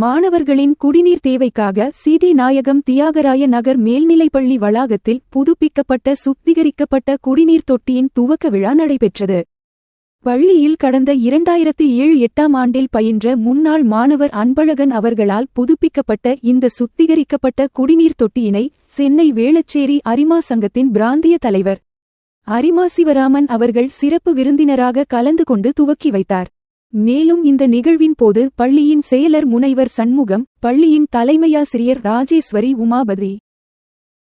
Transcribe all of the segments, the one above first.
மாணவர்களின் குடிநீர் தேவைக்காக சிடி நாயகம் தியாகராய நகர் மேல்நிலைப்பள்ளி வளாகத்தில் புதுப்பிக்கப்பட்ட சுத்திகரிக்கப்பட்ட குடிநீர் தொட்டியின் துவக்க விழா நடைபெற்றது. பள்ளியில் கடந்த இரண்டாயிரத்தி ஏழு எட்டாம் ஆண்டில் பயின்ற முன்னாள் மாணவர் அன்பழகன் அவர்களால் புதுப்பிக்கப்பட்ட இந்த சுத்திகரிக்கப்பட்ட குடிநீர் தொட்டியினை சென்னை வேளச்சேரி அரிமா சங்கத்தின் பிராந்திய தலைவர் அரிமா சிவராமன் அவர்கள் சிறப்பு விருந்தினராக கலந்து கொண்டு துவக்கி வைத்தார். மேலும் இந்த நிகழ்வின் போது பள்ளியின் செயலர் முனைவர் சண்முகம் பள்ளியின் தலைமையாசிரியர் ராஜேஸ்வரி உமாபதி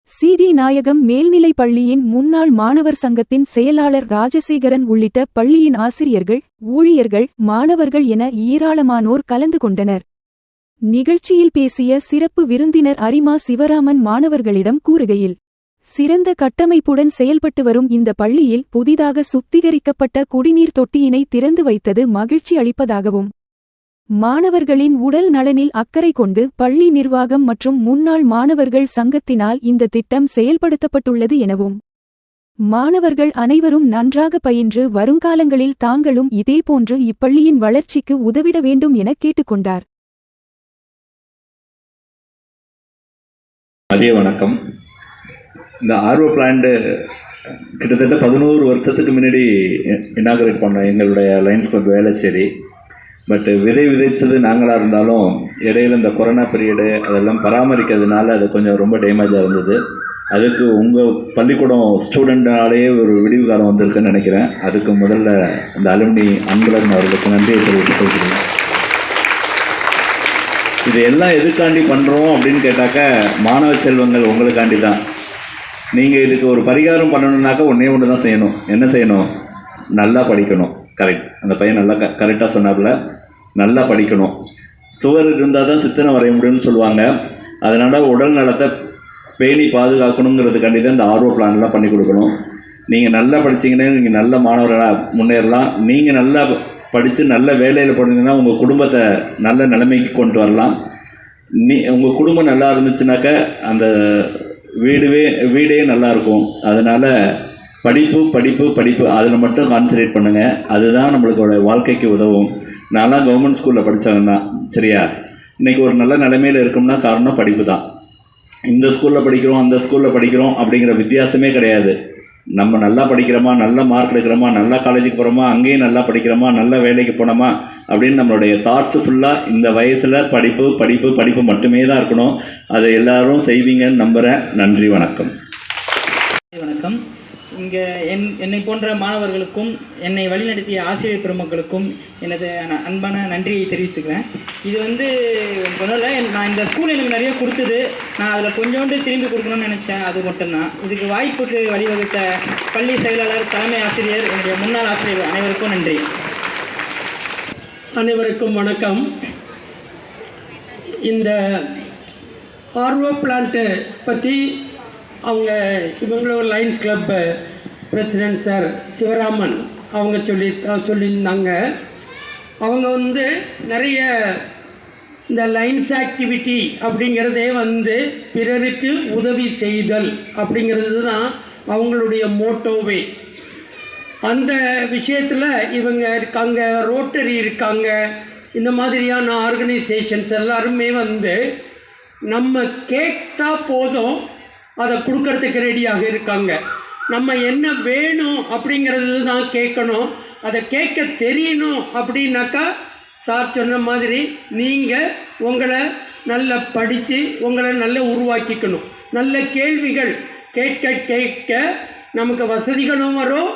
சி டி நாயகம் மேல்நிலைப் பள்ளியின் முன்னாள் மாணவர் சங்கத்தின் செயலாளர் ராஜசேகரன் உள்ளிட்ட பள்ளியின் ஆசிரியர்கள் ஊழியர்கள் மாணவர்கள் என ஏராளமானோர் கலந்து கொண்டனர். நிகழ்ச்சியில் பேசிய சிறப்பு விருந்தினர் அரிமா சிவராமன் மாணவர்களிடம் கூறுகையில் சிறந்த கட்டமைப்புடன் செயல்பட்டு வரும் இந்த பள்ளியில் புதிதாக சுத்திகரிக்கப்பட்ட குடிநீர் தொட்டியினை திறந்து வைத்தது மகிழ்ச்சி அளிப்பதாகவும் மாணவர்களின் உடல் நலனில் அக்கறை கொண்டு பள்ளி நிர்வாகம் மற்றும் முன்னாள் மாணவர்கள் சங்கத்தினால் இந்த திட்டம் செயல்படுத்தப்பட்டுள்ளது எனவும் மாணவர்கள் அனைவரும் நன்றாக பயின்று வருங்காலங்களில் தாங்களும் இதேபோன்று இப்பள்ளியின் வளர்ச்சிக்கு உதவிட வேண்டும் என கேட்டுக்கொண்டார். மதிய வணக்கம். இந்த ஆர்வ பிளான்ட்டு கிட்டத்தட்ட பதினோரு வருஷத்துக்கு முன்னாடி இனாகரேட் பண்ணோம் எங்களுடைய லைன்ஸ் கிளப் வேலைச்சேரி. பட் விதை விதைச்சது நாங்களாக இருந்தாலும் இடையில இந்த கொரோனா பீரியடு அதெல்லாம் பராமரிக்கிறதுனால அது கொஞ்சம் ரொம்ப டேமேஜாக இருந்தது. அதுக்கு உங்கள் பள்ளிக்கூடம் ஸ்டூடெண்ட்டாலேயே ஒரு விடிவு காலம் வந்திருக்குன்னு நினைக்கிறேன். அதுக்கு முதல்ல இந்த அலுமினி அன்பழகன் அவர்களுக்கு நன்றியை தெரிவித்துக் கொள்கிறேன். இது எல்லாம் எதுக்காண்டி பண்ணுறோம் அப்படின்னு கேட்டாக்க மாணவ செல்வங்கள் உங்களுக்காண்டி தான் நீங்கள் இதுக்கு ஒரு பரிகாரம் பண்ணணுன்னாக்கா ஒன்றே ஒன்று தான் செய்யணும். என்ன செய்யணும்? நல்லா படிக்கணும். கரெக்ட் அந்த பையன் நல்லா க கரெக்டாக சொன்னார்ல நல்லா படிக்கணும். சுவர் இருந்தால் தான் சித்தனை வரைய முடியும்னு சொல்லுவாங்க. அதனால் உடல் நலத்தை பேணி பாதுகாக்கணுங்கிறதுக்காண்டி தான் இந்த ஆர்வ பிளான்லாம் பண்ணி கொடுக்கணும். நீங்கள் நல்லா படிச்சீங்கன்னா நீங்கள் நல்ல மாணவர்களாக முன்னேறலாம். நீங்கள் நல்லா படித்து நல்ல வேலையில் போனீங்கன்னா உங்கள் குடும்பத்தை நல்ல நிலைமைக்கு கொண்டு வரலாம். நீ உங்கள் குடும்பம் நல்லா இருந்துச்சுனாக்க அந்த வீடுவே வீடே நல்லாயிருக்கும் அதனால் படிப்பு படிப்பு படிப்பு அதில் மட்டும் கான்சன்ட்ரேட் பண்ணுங்கள் அதுதான் நம்மளுக்கோட வாழ்க்கைக்கு உதவும். நான்லாம் கவர்மெண்ட் ஸ்கூலில் படித்தவன் தான் சரியா? இன்றைக்கி ஒரு நல்ல நிலைமையில் இருக்கும்னா காரணம் படிப்பு தான் இந்த ஸ்கூலில் படிக்கிறோம் அந்த ஸ்கூலில் படிக்கிறோம் அப்படிங்கிற வித்தியாசமே கிடையாது. நம்ம நல்லா படிக்கிறோமா நல்ல மார்க் எடுக்கிறோமா நல்லா காலேஜுக்கு போகிறோமா அங்கேயும் நல்லா படிக்கிறோமா நல்ல வேலைக்கு போனோமா அப்படின்னு நம்மளுடைய தாட்ஸு ஃபுல்லாக இந்த வயசில் படிப்பு படிப்பு படிப்பு மட்டுமே தான் இருக்கணும். அதை எல்லாரும் செய்வீங்கன்னு நம்புகிறேன் நன்றி வணக்கம். வணக்கம். இங்கே என் என்னை போன்ற மாணவர்களுக்கும் என்னை வழிநடத்திய ஆசிரியர் பெருமக்களுக்கும் எனது அன்பான நன்றியை தெரிவித்துக்கிறேன். இது வந்து முதல்ல நான் இந்த ஸ்கூல் எனக்கு நிறைய கொடுத்தது. நான் அதில் கொஞ்சோண்டு திரும்பி கொடுக்கணும்னு நினச்சேன். அது மட்டும்தான். இதுக்கு வாய்ப்புக்கு வழிவகுத்த பள்ளி செயலாளர் தலைமை ஆசிரியர் என்னுடைய முன்னாள் ஆசிரியர் அனைவருக்கும் நன்றி. அனைவருக்கும் வணக்கம். இந்த ஆர்வோ பிளான்ட்டு பற்றி அவங்க இவங்களோட Lions club president sir Sivaraman அவங்க சொல்லி சொல்லியிருந்தாங்க. அவங்க வந்து நிறைய இந்த லைன்ஸ் ஆக்டிவிட்டி அப்படிங்கிறதே வந்து பிறருக்கு உதவி செய்தல் அப்படிங்கிறது தான் அவங்களுடைய மோட்டோவே அந்த விஷயத்தில் இவங்க இருக்காங்க ரோட்டரி இருக்காங்க இந்த மாதிரியான ஆர்கனைசேஷன்ஸ் எல்லாருமே வந்து நம்ம கேட்டால் போதும் அதை கொடுக்கறதுக்கு ரெடியாக இருக்காங்க. நம்ம என்ன வேணும் அப்படிங்கிறது தான் கேட்கணும். அதை கேட்க தெரியணும் அப்படின்னாக்கா சார் சொன்ன மாதிரி நீங்கள் உங்களை நல்லா படித்து உங்களை நல்லா உருவாக்கிக்கணும். நல்ல கேள்விகள் கேட்க கேட்க நமக்கு வசதிகளும் வரும்.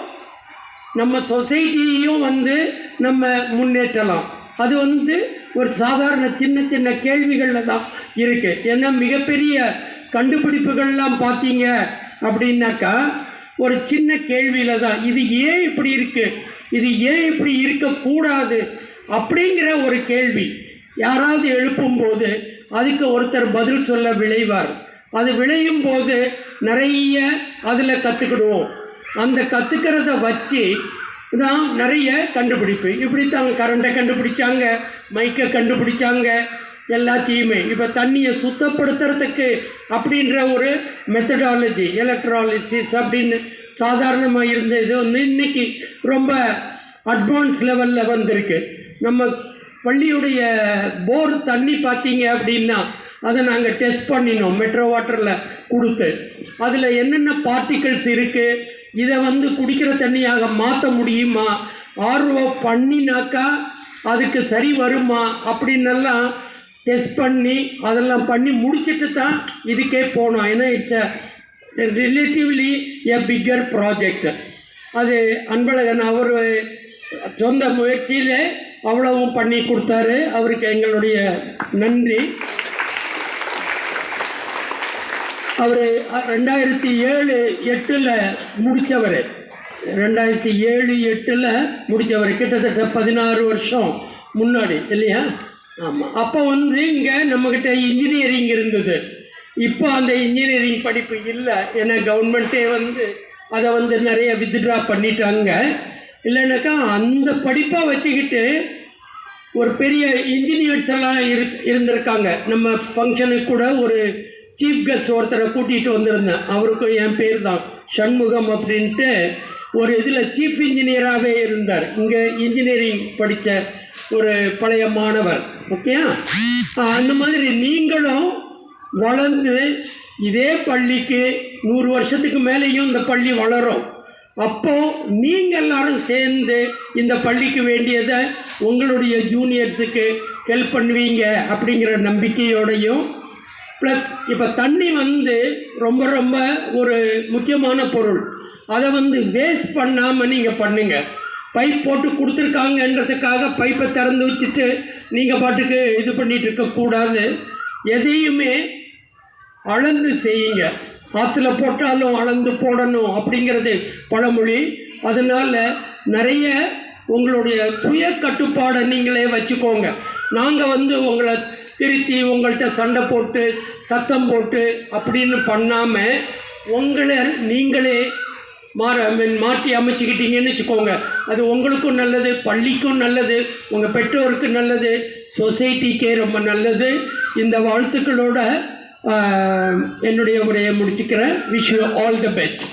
நம்ம சொசைட்டியையும் வந்து நம்ம முன்னேற்றலாம். அது வந்து ஒரு சாதாரண சின்ன சின்ன கேள்விகளில் தான் இருக்குது ஏன்னா மிகப்பெரிய கண்டுபிடிப்புகள்லாம் பார்த்தீங்க அப்படின்னாக்கா ஒரு சின்ன கேள்வியில் தான் இது ஏன் இப்படி இருக்குது இது ஏன் இப்படி இருக்கக்கூடாது? அப்படிங்கிற ஒரு கேள்வி. யாராவது எழுப்பும்போது அதுக்கு ஒருத்தர் பதில் சொல்ல விளைவார். அது விளையும் போது நிறைய அதில் கற்றுக்கிடுவோம் அந்த கற்றுக்கிறத வச்சு தான் நிறைய கண்டுபிடிப்பு. இப்படி தான் கரண்ட்டை கண்டுபிடிச்சாங்க மைக்கை கண்டுபிடிச்சாங்க எல்லாத்தையுமே இப்போ தண்ணியை சுத்தப்படுத்துறதுக்கு அப்படின்ற ஒரு மெத்தடாலஜி எலக்ட்ராலிசிஸ் அப்படின்னு சாதாரணமாக இருந்த இது வந்து இன்னைக்கு ரொம்ப அட்வான்ஸ் லெவலில் வந்திருக்கு. நம்ம பள்ளியுடைய போர் தண்ணி பார்த்தீங்க அப்படின்னா அதை நாங்கள் டெஸ்ட் பண்ணினோம் மெட்ரோ வாட்டரில் கொடுத்து. அதில் என்னென்ன பார்ட்டிகல்ஸ் இருக்குது இதை வந்து குடிக்கிற தண்ணியாக மாற்ற முடியுமா? ஆர்வம் பண்ணினாக்கா அதுக்கு சரி வருமா? அப்படின்னெல்லாம் டெஸ்ட் பண்ணி அதெல்லாம் பண்ணி முடிச்சுட்டு தான் இதுக்கே போனோம். ஏன்னா it's a relatively a bigger project அது அன்பழகன் அவர் சொந்த முயற்சியில் அவ்வளவும் பண்ணி கொடுத்தாரு. அவருக்கு எங்களுடைய நன்றி. அவர் ரெண்டாயிரத்தி ஏழு எட்டில் முடித்தவர் ரெண்டாயிரத்தி ஏழு எட்டில் முடித்தவர் கிட்டத்தட்ட பதினாறு வருஷம் முன்னாடி இல்லையா? ஆமாம் அப்போ வந்து இங்கே நம்மக்கிட்ட இன்ஜினியரிங் இருந்தது. இப்போ அந்த இன்ஜினியரிங் படிப்பு இல்லை. ஏன்னா கவர்மெண்ட்டே வந்து அதை வந்து நிறைய வித்ட்ரா பண்ணிட்டாங்க. இல்லைனாக்கா அந்த படிப்பை வச்சுக்கிட்டு ஒரு பெரிய இன்ஜினியர்ஸ் எல்லாம் இரு இருந்திருக்காங்க. நம்ம ஃபங்க்ஷனுக்கு கூட ஒரு சீஃப் கெஸ்ட் ஒருத்தரை கூட்டிகிட்டு வந்திருந்தேன். அவருக்கும் என் பேர் தான். சண்முகம் அப்படின்ட்டு ஒரு இதில் சீஃப் இன்ஜினியராகவே இருந்தார். இங்கே இன்ஜினியரிங் படித்த ஒரு பழைய மாணவர் ஓகேயா அந்த மாதிரி நீங்களும் வளர்ந்து இதே பள்ளிக்கு நூறு வருஷத்துக்கு மேலேயும் இந்த பள்ளி வளரும். அப்போ நீங்கள் எல்லாரும் சேர்ந்து இந்த பள்ளிக்கு வேண்டியதை உங்களுடைய ஜூனியர்ஸுக்கு ஹெல்ப் பண்ணுவீங்க அப்படிங்கிற நம்பிக்கையோடையும் ப்ளஸ் இப்போ தண்ணி வந்து ரொம்ப ரொம்ப ஒரு முக்கியமான பொருள். அதை வந்து வேஸ்ட் பண்ணாமல் நீங்கள் பண்ணுங்கள் பைப் போட்டு கொடுத்துருக்காங்கன்றதுக்காக பைப்பை திறந்து வச்சுட்டு நீங்கள் பாட்டுக்கு இது பண்ணிகிட்டு இருக்கக்கூடாது எதையுமே அளந்து செய்யுங்க. ஆற்றுல போட்டாலும் அளந்து போடணும் அப்படிங்கிறது பழமொழி. அதனால் நிறைய உங்களுடைய சுய கட்டுப்பாடை நீங்களே வச்சுக்கோங்க. நாங்கள் வந்து உங்களை திருத்தி உங்கள்கிட்ட சண்டை போட்டு சத்தம் போட்டு அப்படின்னு பண்ணாமல் உங்களை நீங்களே மாற மீன் மாற்றி அமைச்சுக்கிட்டீங்கன்னு வச்சுக்கோங்க. அது உங்களுக்கும் நல்லது பள்ளிக்கும் நல்லது உங்கள் பெற்றோருக்கு நல்லது சொசைட்டிக்கே ரொம்ப நல்லது. இந்த வாழ்த்துக்களோட என்னுடைய உரையை முடிச்சுக்கிறேன். Wish you all the best